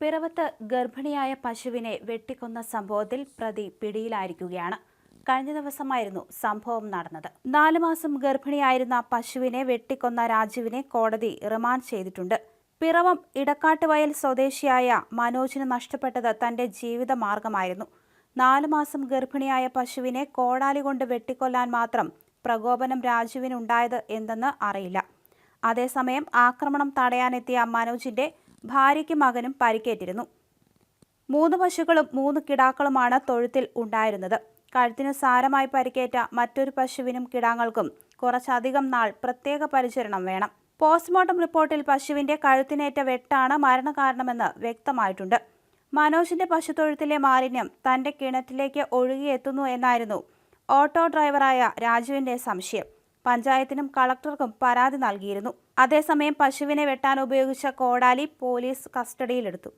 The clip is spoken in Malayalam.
പിറവത്ത് ഗർഭിണിയായ പശുവിനെ വെട്ടിക്കൊന്ന സംഭവത്തിൽ പ്രതി പിടിയിലായിരിക്കുകയാണ്. കഴിഞ്ഞ ദിവസമായിരുന്നു സംഭവം നടന്നത്. നാലു മാസം ഗർഭിണിയായിരുന്ന പശുവിനെ വെട്ടിക്കൊന്ന രാജുവിനെ കോടതി റിമാൻഡ് ചെയ്തിട്ടുണ്ട്. പിറവം ഇടക്കാട്ടുവയൽ സ്വദേശിയായ മനോജിന് നഷ്ടപ്പെട്ടത് തന്റെ ജീവിത മാർഗമായിരുന്നു നാലു മാസം ഗർഭിണിയായ പശുവിനെ കോടാലി കൊണ്ട് വെട്ടിക്കൊല്ലാൻ മാത്രം പ്രകോപനം രാജുവിനുണ്ടായത് എന്തെന്ന് അറിയില്ല. അതേസമയം ആക്രമണം തടയാനെത്തിയ മനോജിന്റെ ഭാര്യയ്ക്കും മകനും പരിക്കേറ്റിരുന്നു. മൂന്ന് പശുക്കളും മൂന്ന് കിടാക്കളുമാണ് തൊഴുത്തിൽ ഉണ്ടായിരുന്നത്. കഴുത്തിന് സാരമായി പരിക്കേറ്റ മറ്റൊരു പശുവിനും കിടാങ്ങൾക്കും കുറച്ചധികം നാൾ പ്രത്യേക പരിചരണം വേണം. പോസ്റ്റ്മോർട്ടം റിപ്പോർട്ടിൽ പശുവിന്റെ കഴുത്തിനേറ്റ വെട്ടാണ് മരണകാരണമെന്ന് വ്യക്തമായിട്ടുണ്ട്. മനോജിന്റെ പശുത്തൊഴുത്തിലെ മാലിന്യം തന്റെ കിണറ്റിലേക്ക് ഒഴുകിയെത്തുന്നു എന്നായിരുന്നു ഓട്ടോ ഡ്രൈവറായ രാജുവിന്റെ സംശയം. പഞ്ചായത്തിനും കളക്ടർക്കും പരാതി നൽകിയിരുന്നു. അതേസമയം പശുവിനെ വെട്ടാൻ ഉപയോഗിച്ച കോടാലി പോലീസ് കസ്റ്റഡിയിലെടുത്തു.